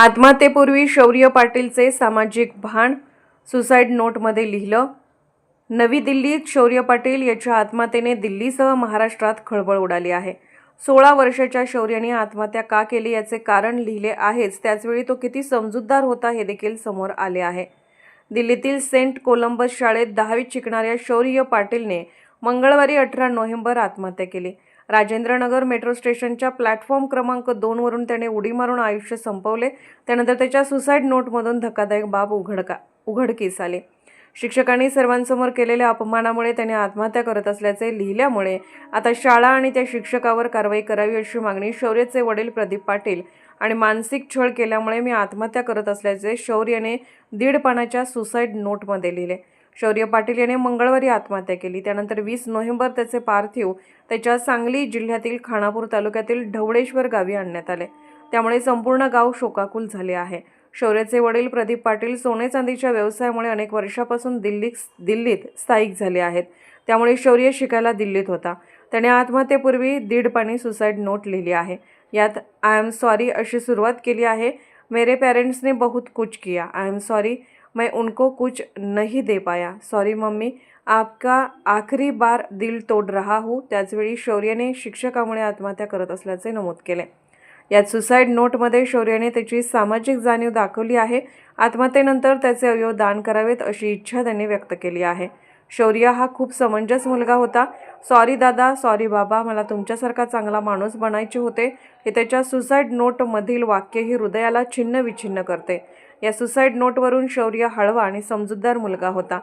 आत्महत्येपूर्वी शौर्य पाटीलचे सामाजिक भान सुसाईड नोटमध्ये लिहिलं. नवी दिल्लीत शौर्य पाटील याच्या आत्महत्येने दिल्लीसह महाराष्ट्रात खळबळ उडाली आहे. सोळा वर्षाच्या शौर्याने आत्महत्या का केली याचे कारण लिहिले आहेच. त्याचवेळी तो किती समजूतदार होता हे देखील समोर आले आहे. दिल्लीतील सेंट कोलंबस शाळेत दहावीत शिकणाऱ्या शौर्य पाटीलने मंगळवारी अठरा नोव्हेंबर आत्महत्या केली. राजेंद्रनगर मेट्रो स्टेशनच्या प्लॅटफॉर्म क्रमांक दोनवरून त्याने उडी मारून आयुष्य संपवले. त्यानंतर त्याच्या सुसाईड नोटमधून धक्कादायक बाब उघडका उघडकीस आले. शिक्षकांनी सर्वांसमोर केलेल्या अपमानामुळे त्याने आत्महत्या करत असल्याचे लिहिल्यामुळे आता शाळा आणि त्या शिक्षकावर कारवाई करावी अशी मागणी शौर्यचे वडील प्रदीप पाटील आणि मानसिक छळ केल्यामुळे मी आत्महत्या करत असल्याचे शौर्यने दीड पानाच्या सुसाईड नोटमध्ये लिहिले. शौर्य पाटील याने मंगळवारी आत्महत्या केली. त्यानंतर वीस नोव्हेंबर त्याचे पार्थिव त्याच्या सांगली जिल्ह्यातील खानापूर तालुक्यातील ढवळेश्वर गावी आणण्यात आले. त्यामुळे संपूर्ण गाव शोकाकुल झाले आहे. शौर्याचे वडील प्रदीप पाटील सोने चांदीच्या व्यवसायामुळे अनेक वर्षापासून दिल्ली दिल्लीत स्थायिक झाले आहेत. त्यामुळे शौर्य शिकायला दिल्लीत होता. त्याने आत्महत्येपूर्वी दीड पाणी सुसाईड नोट लिहिली आहे. यात आय एम सॉरी अशी सुरुवात केली आहे. मेरे पॅरेंट्सने बहुत कुछ किया. आय एम सॉरी मैं उनको कुछ नहीं दे पाया। Sorry mummy. आपका आखरी बार दिल तोड रहा हूँ त्याचवेळी शौर्यने शिक्षकामुळे आत्महत्या करत असल्याचे नमूद केले. यात सुसाईड नोटमध्ये शौर्यने त्याची सामाजिक जाणीव दाखवली आहे. आत्महत्येनंतर त्याचे अवयव दान करावेत अशी इच्छा त्यांनी व्यक्त केली आहे. शौर्य हा खूप समंजस मुलगा होता. सॉरी दादा. सॉरी बाबा. मला तुमच्यासारखा चांगला माणूस बनायचे होते. हे त्याच्या सुसाईड नोटमधील वाक्य ही हृदयाला छिन्न विछिन्न करते. या सुसाईड नोटवरून शौर्य हळवा आणि समजूतदार मुलगा होता.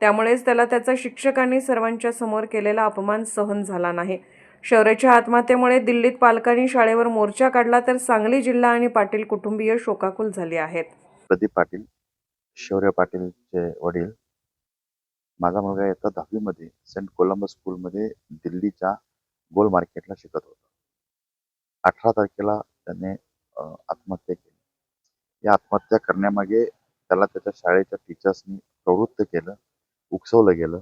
त्यामुळेच त्याला त्याचा शिक्षकांनी सर्वांच्या समोर केलेला अपमान सहन झाला नाही. शौर्याच्या आत्महत्येमुळे दिल्लीत पालकांनी शाळेवर मोर्चा काढला तर सांगली जिल्हा आणि पाटील कुटुंबीय शोकाकुल झाले आहेत. प्रदीप पाटील शौर्य पाटीलचे वडील. माझा मुलगा इयत्ता दहावीमध्ये सेंट कोलंबस स्कूलमध्ये दिल्लीच्या गोल मार्केटला शिकत होता. अठरा तारखेला त्याने आत्महत्या केली. या आत्महत्या करण्यामागे त्याला त्याच्या शाळेच्या टीचर्सनी प्रवृत्त केलं उकसवलं गेलं.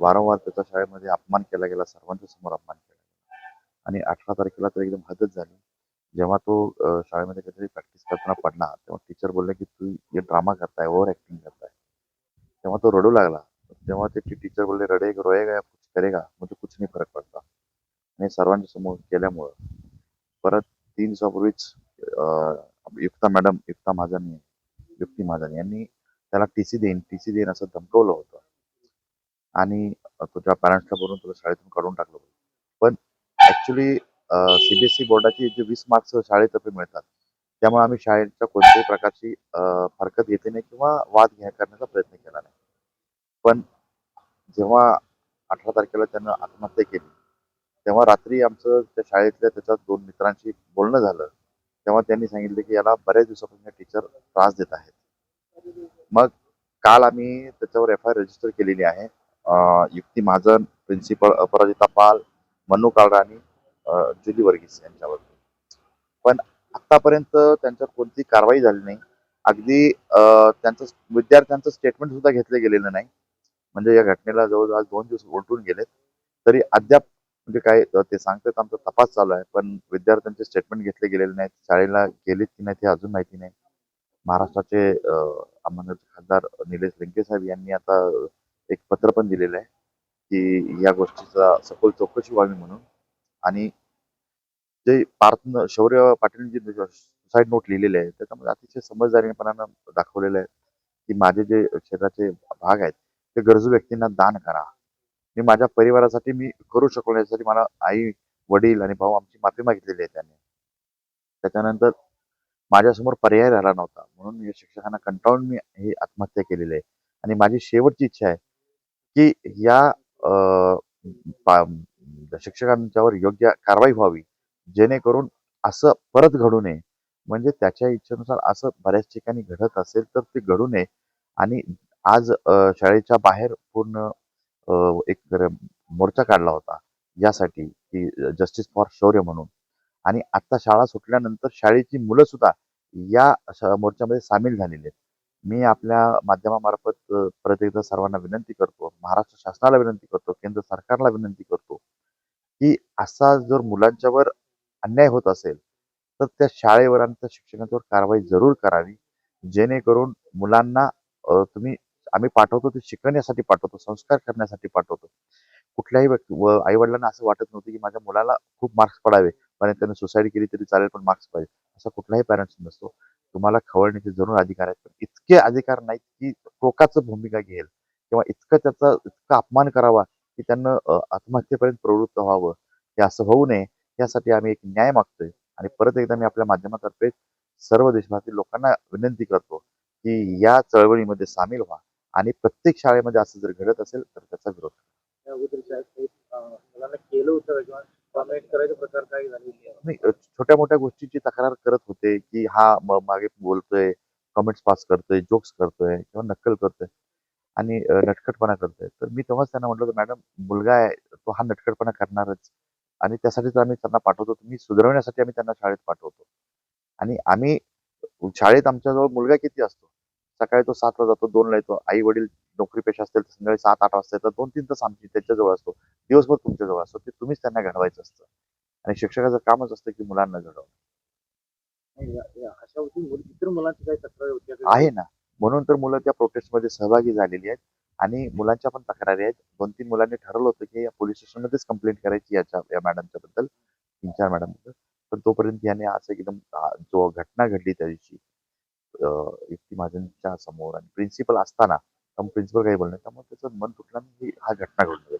वारंवार त्याच्या शाळेमध्ये अपमान केला गेला सर्वांच्या समोर अपमान केला गेला. आणि अठरा तारखेला तर एकदम हदच झाली. जेव्हा तो शाळेमध्ये काहीतरी प्रॅक्टिस करताना पडला तेव्हा टीचर बोलले की तू हे ड्रामा करताय ओव्हर ऍक्टिंग करताय. तेव्हा तो रडू लागला. तेव्हा ते टीचर बोलले रडे रोएगा या कुछ करेगा म्हणजे कुछ नाही फरक पडता. आणि सर्वांच्या समोर केल्यामुळं परत तीन दिवसापूर्वीच युक्ता मॅडम युक्ता महाजन युक्ती महाजन यांनी त्याला टी सी देईन टी सी देईन असं धमकवलं होतं. आणि तुझ्या पॅरेंट्सला बोलून तुला शाळेतून काढून टाकलं होतं. पण ऍक्च्युली सीबीएसई बोर्डाची जे वीस मार्क्स शाळेतर्फे मिळतात त्यामुळे आम्ही शाळेच्या कोणत्याही प्रकारची हरकत घेतली नाही किंवा वाद घ्या करण्याचा प्रयत्न केला नाही. पण जेव्हा अठरा तारखेला त्यानं आत्महत्या केली तेव्हा रात्री आमचं त्या शाळेतल्या त्याच्या दोन मित्रांशी बोलणं झालं. तेव्हा त्यांनी सांगितले की याला बऱ्याच दिवसापासून टीचर त्रास देत आहेत. मग काल आम्ही त्याच्यावर एफ आय रजिस्टर केलेली आहे. युक्ती महाजन प्रिन्सिपल अपराजिता पाल मनु काळराणी जुली वर्गीस यांच्यावर पण आतापर्यंत त्यांच्यावर कोणती कारवाई झाली नाही. अगदी त्यांचं विद्यार्थ्यांचं स्टेटमेंट सुद्धा घेतलं गेलेलं नाही. म्हणजे या घटनेला जवळजवळ दोन दिवस उलटून गेलेत. तरी अद्याप म्हणजे काय ते सांगतात आमचा तपास चालू आहे पण विद्यार्थ्यांचे स्टेटमेंट घेतले गेलेले नाहीत. शाळेला गेलेत की नाही ते अजून माहिती नाही. महाराष्ट्राचे आमदार खासदार निलेश लंके साहेब यांनी आता एक पत्र पण दिलेलं आहे की या गोष्टीचा सखोल चौकशी व्हावी म्हणून. आणि जे पार्थ शौर्य पाटील जे सुसाईड नोट लिहिलेले आहे त्याच्यामध्ये अतिशय समजदारीपणानं दाखवलेलं आहे की माझे जे क्षेत्राचे भाग आहेत ते गरजू व्यक्तींना दान करा. मी माझ्या परिवारासाठी मी करू शकलो यासाठी मला आई वडील आणि भाऊ आमची माफी मागितलेली आहे त्यांनी. त्याच्यानंतर माझ्यासमोर पर्याय राहिला नव्हता. म्हणून या शिक्षकांना कंटाळून मी ही आत्महत्या केलेली आहे. आणि माझी शेवटची इच्छा आहे की या शिक्षकांच्यावर योग्य कारवाई व्हावी जेणेकरून असं परत घडू नये. म्हणजे त्याच्या इच्छेनुसार असं बऱ्याच ठिकाणी घडत असेल तर ते घडू नये. आणि आज शाळेच्या बाहेर पूर्ण एक मोर्चा काढला होता यासाठी की जस्टिस फॉर शौर्य म्हणून. आणि आता शाळा सुटल्यानंतर शाळेची मुलं सुद्धा या मोर्चामध्ये सामील झालेली आहेत. मी आपल्या माध्यमामार्फत परत एकदा सर्वांना विनंती करतो महाराष्ट्र शासनाला विनंती करतो केंद्र सरकारला विनंती करतो की असा जर मुलांच्यावर अन्याय होत असेल तर त्या शाळेवर आणि त्या शिक्षकांवर कारवाई जरूर करावी जेणेकरून मुलांना तुम्ही आम्ही पाठवतो ते शिकवण्यासाठी पाठवतो संस्कार करण्यासाठी पाठवतो. कुठल्याही व्यक्ती व आई वडिलांना असं वाटत नव्हतं की माझ्या मुलाला खूप मार्क्स पडावे पण त्याने सुसाईड केली तरी चालेल पण मार्क्स पाहिजे. असा कुठलाही पॅरेंट्स नसतो तुम्हाला खवळण्याचे जरूर अधिकार आहेत पण इतके अधिकार नाहीत की टोकाचं भूमिका घेईल. किंवा इतकं त्याचा इतका अपमान करावा की त्यांना आत्महत्येपर्यंत प्रवृत्त व्हावं. हे असं होऊ नये. यासाठी आम्ही एक न्याय मागतोय. आणि परत एकदा मी आपल्या माध्यमातर्फे सर्व देशभरातील लोकांना विनंती करतो की या चळवळीमध्ये सामील व्हा. आणि प्रत्येक शाळेमध्ये असं जर घडत असेल तर त्याचा विरोध छोट्या मोठ्या गोष्टीची तक्रार करत होते की हा मागे बोलतोय कमेंट्स पास करतोय जोक्स करतोय किंवा नक्कल करतोय आणि नटखटपणा करतोय. तर मी तेव्हाच त्यांना म्हटलं होतं मॅडम मुलगा आहे तो हा नटखटपणा करणारच आणि त्यासाठीच आम्ही त्यांना पाठवतो. तुम्ही सुधारवण्यासाठी आम्ही त्यांना शाळेत पाठवतो. आणि आम्ही शाळेत आमच्याजवळ मुलगा किती असतो? सकाळी तो सातला जातो दोनला येतो. आई वडील नोकरी पेशा असतील तर संध्याकाळी सात आठ वाजता येतात. दोन तीन तास आमची त्याच्याजवळ असतो. दिवसभर तुमच्याजवळ असतो. ते तुम्हीच त्यांना घडवायचं असतं. आणि शिक्षकाचं कामच असतं की मुलांना घडवणं? आहे ना. म्हणून तर मुलं त्या प्रोटेस्टमध्ये सहभागी झालेली आहेत. आणि मुलांच्या पण तक्रारी आहेत. दोन तीन मुलांनी ठरवलं होतं की या पोलीस स्टेशनमध्येच कंप्लेंट करायची याच्या या मॅडमच्या बद्दल तीन चार मॅडम पण तोपर्यंत याने असं एकदम जो घटना घडली त्या दिवशी युक्ती महाजनच्या समोर आणि प्रिन्सिपल असताना प्रिन्सिपल काही बोलणार त्यामुळे त्याचं मन तुटलं ही- हा घटना घडून